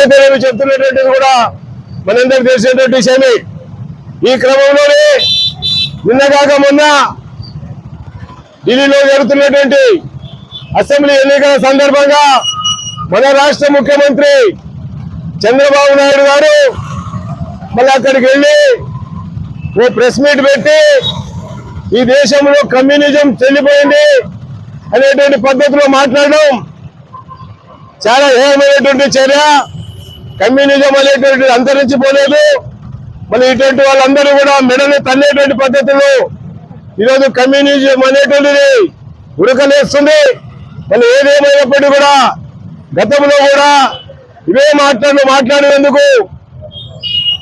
చెప్తున్నటువంటిది కూడా మనందరికి తెలిసినటువంటి విషయమే ఈ క్రమంలోనే నిన్నగాక మొన్న ఢిల్లీలో జరుగుతున్నటువంటి అసెంబ్లీ ఎన్నికల సందర్భంగా మన రాష్ట్ర ముఖ్యమంత్రి చంద్రబాబు నాయుడు గారు మళ్ళీ అక్కడికి వెళ్ళి ఓ ప్రెస్ మీట్ పెట్టి ఈ దేశంలో కమ్యూనిజం చెల్లిపోయింది అనేటువంటి పద్ధతిలో మాట్లాడడం చాలా ఏమైనటువంటి చర్య. కమ్యూనిజం అనేటువంటిది అంతరించిపోలేదు మళ్ళీ ఇటువంటి వాళ్ళందరూ కూడా మెడని తల్లేటువంటి పద్ధతిలో ఈరోజు కమ్యూనిజం అనేటువంటిది ఉడకలేస్తుంది మళ్ళీ ఏదేమైనప్పటికీ కూడా గతంలో కూడా ఇవే మాట్లాడు మాట్లాడినందుకు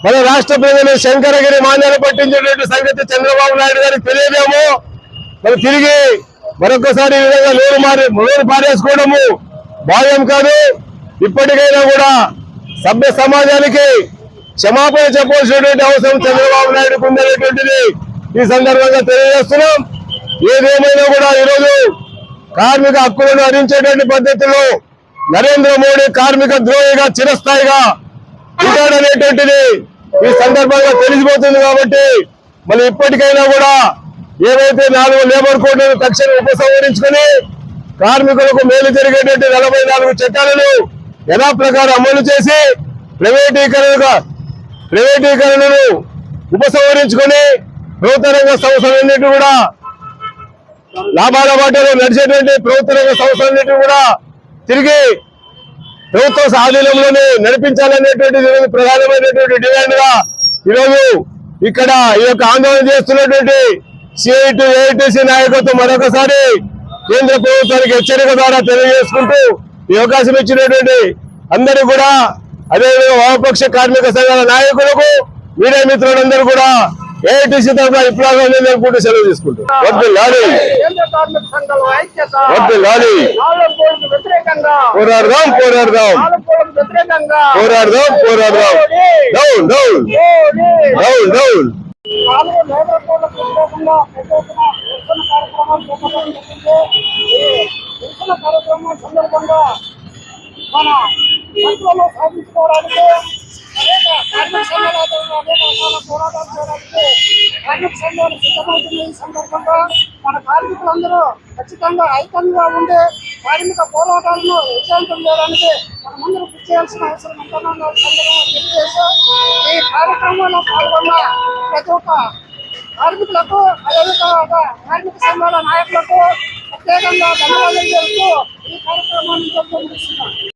మన రాష్ట్ర ప్రజలు శంకరగిరి మాన్యాలు పట్టించేటువంటి సంగతి చంద్రబాబు నాయుడు గారికి తెలియదేమో. మరి తిరిగి మరొకసారి ఈ విధంగా నోరు మారి నోరు పారేసుకోవడము భావ్యం కాదు. ఇప్పటికైనా కూడా సభ్య సమాజానికి క్షమాపణ చెప్పవలసినటువంటి అవసరం చంద్రబాబు నాయుడుకు ఉందనేటువంటిది ఈ సందర్భంగా తెలియజేస్తున్నాం. ఏదేమైనా కూడా ఈరోజు కార్మిక హక్కులను హరించేటువంటి పద్ధతిలో నరేంద్ర మోడీ కార్మిక ద్రోహిగా చిరస్థాయిగా ఉంటాడనేటువంటిది ఈ సందర్భంగా తెలిసిపోతుంది కాబట్టి మళ్ళీ ఇప్పటికైనా కూడా ఏవైతే నాలుగు లేబర్ కోడ్లను తక్షణం ఉపసంహరించుకొని కార్మికులకు మేలు జరిగేటువంటి నలభై నాలుగు చట్టాలను యథా ప్రకారం అమలు చేసి ప్రైవేటీకరణగా ప్రైవేటీకరణను ఉపసంహరించుకొని ప్రభుత్వ రంగ సంస్థలన్నిటి కూడా లాభాల బాటలో నడిచేటువంటి ప్రభుత్వ రంగ సంస్థలన్నిటి కూడా తిరిగి ప్రభుత్వ ఆధీనంలోనే నడిపించాలనేటువంటిది ప్రధానమైనటువంటి డిమాండ్గా ఈరోజు ఇక్కడ ఈ యొక్క ఆందోళన చేస్తున్నటువంటి సిఐటి ఏఐటిసి నాయకత్వం మరొకసారి కేంద్ర ప్రభుత్వానికి హెచ్చరిక ద్వారా తెలియజేసుకుంటూ ఈ అవకాశం ఇచ్చినటువంటి అందరూ కూడా అదేవిధంగా వామపక్ష కార్మిక సంఘాల నాయకులకు మీడియా మిత్రులందరూ కూడా ఏఐటిసి తరఫున విప్లవం సెలవు లాలి నాలుగు కోడ్లకు వ్యతిరేకంగా. పోరాడదాం పోరాడదాం. పోరాడదాం పోరాడదాం. డౌన్! డౌన్. డౌన్ నాలుగు చేపట్టడం జరిగింది ఈ నిరసన కార్యక్రమం సందర్భంగా మన హక్కులను సాధించుకోవడానికి అనేక కార్మిక సంఘాల ఆధ్వర్యంలో అనేక రకాల పోరాటాలు చేయడానికి కార్మిక సంఘాలు సిద్ధమవుతున్న ఈ సందర్భంగా మన కార్మికులందరూ ఖచ్చితంగా ఐక్యంగా ఉండి కార్మిక పోరాటాలను విజయవంతం చేయడానికి మన ముందు కృషి చేయాల్సిన అవసరం ఉంటుందని ఈ తెలియజేస్తూ ఈ కార్యక్రమంలో పాల్గొన్న ప్రతి ఒక్క కార్మికులకు అదేవిధంగా కార్మిక సంఘాల నాయకులకు ప్రత్యేకంగా ధన్యవాదాలు చెబుతూ ఈ కార్యక్రమాన్ని జరుపుకుంటున్నాను